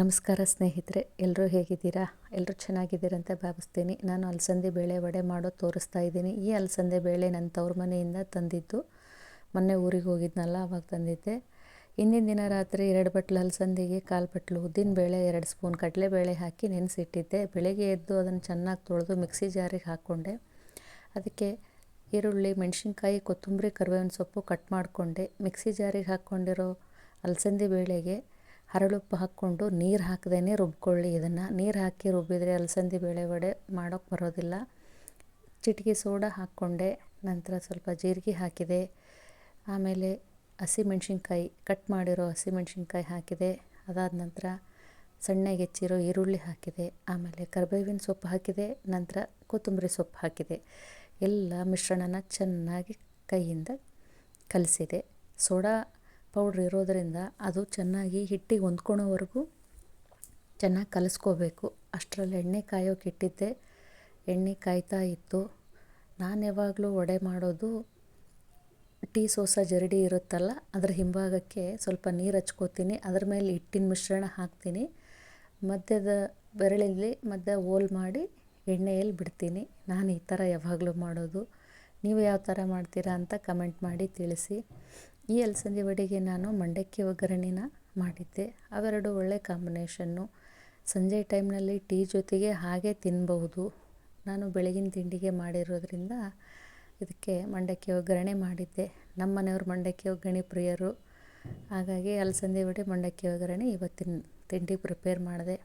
ನಮಸ್ಕಾರ ಸ್ನೇಹಿತರೆ ಎಲ್ಲರೂ ಹೇಗಿದ್ದೀರಾ? ಎಲ್ಲರೂ ಚೆನ್ನಾಗಿದ್ದೀರಾ ಅಂತ ಭಾವಿಸ್ತೀನಿ. ನಾನು ಅಲಸಂದೆ ಬೇಳೆ ವಡೆ ಮಾಡೋದು ತೋರಿಸ್ತಾ ಇದ್ದೀನಿ. ಈ ಅಲಸಂದೆ ಬೇಳೆ ನನ್ನ ತವ್ರ ಮನೆಯಿಂದ ತಂದಿದ್ದು. ಮೊನ್ನೆ ಊರಿಗೆ ಹೋಗಿದ್ನಲ್ಲ, ಅವಾಗ ತಂದಿದ್ದೆ. ಹಿಂದಿನ ದಿನ ರಾತ್ರಿ ಎರಡು ಬಟ್ಲು ಅಲಸಂದಿಗೆ ಕಾಲು ಬಟ್ಲು ಉದ್ದಿನ ಬೇಳೆ, ಎರಡು ಸ್ಪೂನ್ ಕಡಲೆಬೇಳೆ ಹಾಕಿ ನೆನೆಸಿಟ್ಟಿದ್ದೆ. ಬೆಳಗ್ಗೆ ಎದ್ದು ಅದನ್ನು ಚೆನ್ನಾಗಿ ತೊಳೆದು ಮಿಕ್ಸಿ ಜಾರಿಗೆ ಹಾಕ್ಕೊಂಡೆ. ಅದಕ್ಕೆ ಈರುಳ್ಳಿ, ಮೆಣಸಿನ್ಕಾಯಿ, ಕೊತ್ತಂಬರಿ, ಕರಿಬೇವಿನ ಸೊಪ್ಪು ಕಟ್ ಮಾಡಿಕೊಂಡೆ. ಮಿಕ್ಸಿ ಜಾರಿಗೆ ಹಾಕ್ಕೊಂಡಿರೋ ಅಲಸಂದಿ ಬೇಳೆಗೆ ಹರಳುಪ್ಪು ಹಾಕ್ಕೊಂಡು ನೀರು ಹಾಕದೇ ರುಬ್ಕೊಳ್ಳಿ ಇದನ್ನು. ನೀರು ಹಾಕಿ ರುಬ್ಬಿದರೆ ಅಲಸಂದಿ ಬೇಳೆ ವಡೆ ಮಾಡೋಕ್ಕೆ ಬರೋದಿಲ್ಲ. ಚಿಟಿಕೆ ಸೋಡಾ ಹಾಕ್ಕೊಂಡೆ, ನಂತರ ಸ್ವಲ್ಪ ಜೀರಿಗೆ ಹಾಕಿದೆ. ಆಮೇಲೆ ಹಸಿಮೆಣ್ಸಿನ್ಕಾಯಿ, ಕಟ್ ಮಾಡಿರೋ ಹಸಿಮೆಣ್ಸಿನ್ಕಾಯಿ ಹಾಕಿದೆ. ಅದಾದ ನಂತರ ಸಣ್ಣಗೆ ಹೆಚ್ಚಿರೋ ಈರುಳ್ಳಿ ಹಾಕಿದೆ. ಆಮೇಲೆ ಕರಿಬೇವಿನ ಸೊಪ್ಪು ಹಾಕಿದೆ, ನಂತರ ಕೊತ್ತಂಬರಿ ಸೊಪ್ಪು ಹಾಕಿದೆ. ಎಲ್ಲ ಮಿಶ್ರಣನ ಚೆನ್ನಾಗಿ ಕೈಯಿಂದ ಕಲಿಸಿದೆ. ಸೋಡಾ ಪೌಡ್ರ್ ಇರೋದರಿಂದ ಅದು ಚೆನ್ನಾಗಿ ಹಿಟ್ಟಿಗೆ ಹೊಂದ್ಕೊಳೋವರೆಗೂ ಚೆನ್ನಾಗಿ ಕಲಸ್ಕೋಬೇಕು. ಅಷ್ಟರಲ್ಲಿ ಎಣ್ಣೆ ಕಾಯೋಕೆ ಇಟ್ಟಿದ್ದೆ. ಎಣ್ಣೆ ಕಾಯ್ತಾ ಇತ್ತು. ನಾನು ಯಾವಾಗಲೂ ವಡೆ ಮಾಡೋದು ಟೀ ಸೋಸ ಜರಡಿ ಇರುತ್ತಲ್ಲ, ಅದರ ಹಿಂಭಾಗಕ್ಕೆ ಸ್ವಲ್ಪ ನೀರು ಹಚ್ಕೋತೀನಿ. ಅದ್ರ ಮೇಲೆ ಹಿಟ್ಟಿನ ಮಿಶ್ರಣ ಹಾಕ್ತೀನಿ. ಮಧ್ಯದ ಬೆರಳಲ್ಲಿ ಮಧ್ಯ ಓಲ್ ಮಾಡಿ ಎಣ್ಣೆಯಲ್ಲಿ ಬಿಡ್ತೀನಿ. ನಾನು ಈ ಥರ ಯಾವಾಗಲೂ ಮಾಡೋದು. ನೀವು ಯಾವ ಥರ ಮಾಡ್ತೀರಾ ಅಂತ ಕಮೆಂಟ್ ಮಾಡಿ ತಿಳಿಸಿ. ಈ ಅಲಸಂದಿ ವಡೆಗೆ ನಾನು ಮಂಡಕ್ಕಿ ಒಗ್ಗರಣೆನ ಮಾಡಿದ್ದೆ. ಅವೆರಡು ಒಳ್ಳೆ ಕಾಂಬಿನೇಷನ್ನು. ಸಂಜೆ ಟೈಮ್ನಲ್ಲಿ ಟೀ ಜೊತೆಗೆ ಹಾಗೆ ತಿನ್ಬಹುದು. ನಾನು ಬೆಳಗಿನ ತಿಂಡಿಗೆ ಮಾಡಿರೋದ್ರಿಂದ ಇದಕ್ಕೆ ಮಂಡಕ್ಕಿ ಒಗ್ಗರಣೆ ಮಾಡಿದ್ದೆ. ನಮ್ಮ ಮನೆಯವ್ರು ಮಂಡಕ್ಕಿ ಒಗ್ಗರಣೆ ಪ್ರಿಯರು. ಹಾಗಾಗಿ ಅಲಸಂದಿ ವಡೆ, ಮಂಡಕ್ಕಿ ಒಗ್ಗರಣೆ ಇವತ್ತಿನ ತಿಂಡಿ ಪ್ರಿಪೇರ್ ಮಾಡಿದೆ.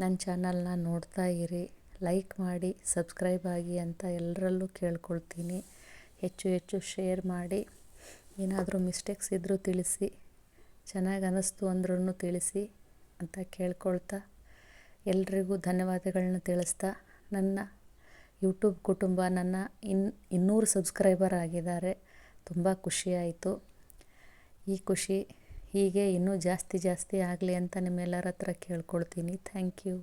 ನನ್ನ ಚಾನಲ್ನ ನೋಡ್ತಾ ಇರಿ, ಲೈಕ್ ಮಾಡಿ, ಸಬ್ಸ್ಕ್ರೈಬ್ ಆಗಿ ಅಂತ ಎಲ್ಲರಲ್ಲೂ ಕೇಳ್ಕೊಳ್ತೀನಿ. ಹೆಚ್ಚು ಹೆಚ್ಚು ಶೇರ್ ಮಾಡಿ. ಏನಾದರೂ ಮಿಸ್ಟೇಕ್ಸ್ ಇದ್ದರೂ ತಿಳಿಸಿ, ಚೆನ್ನಾಗಿ ಅನ್ನಿಸ್ತು ಅಂದ್ರೂ ತಿಳಿಸಿ ಅಂತ ಕೇಳ್ಕೊಳ್ತಾ ಎಲ್ರಿಗೂ ಧನ್ಯವಾದಗಳನ್ನ ತಿಳಿಸ್ತಾ ನನ್ನ ಯೂಟ್ಯೂಬ್ ಕುಟುಂಬ ನನ್ನ ಇನ್, ಇನ್ನೂರು ಸಬ್ಸ್ಕ್ರೈಬರ್ ಆಗಿದ್ದಾರೆ. ತುಂಬ ಖುಷಿಯಾಯಿತು ಈ ಖುಷಿ ಹೀಗೆ ಇನ್ನೂ ಜಾಸ್ತಿ ಜಾಸ್ತಿ ಆಗಲಿ ಅಂತ ನಿಮ್ಮೆಲ್ಲರ ಹತ್ರ ಕೇಳ್ಕೊಳ್ತೀನಿ. Thank you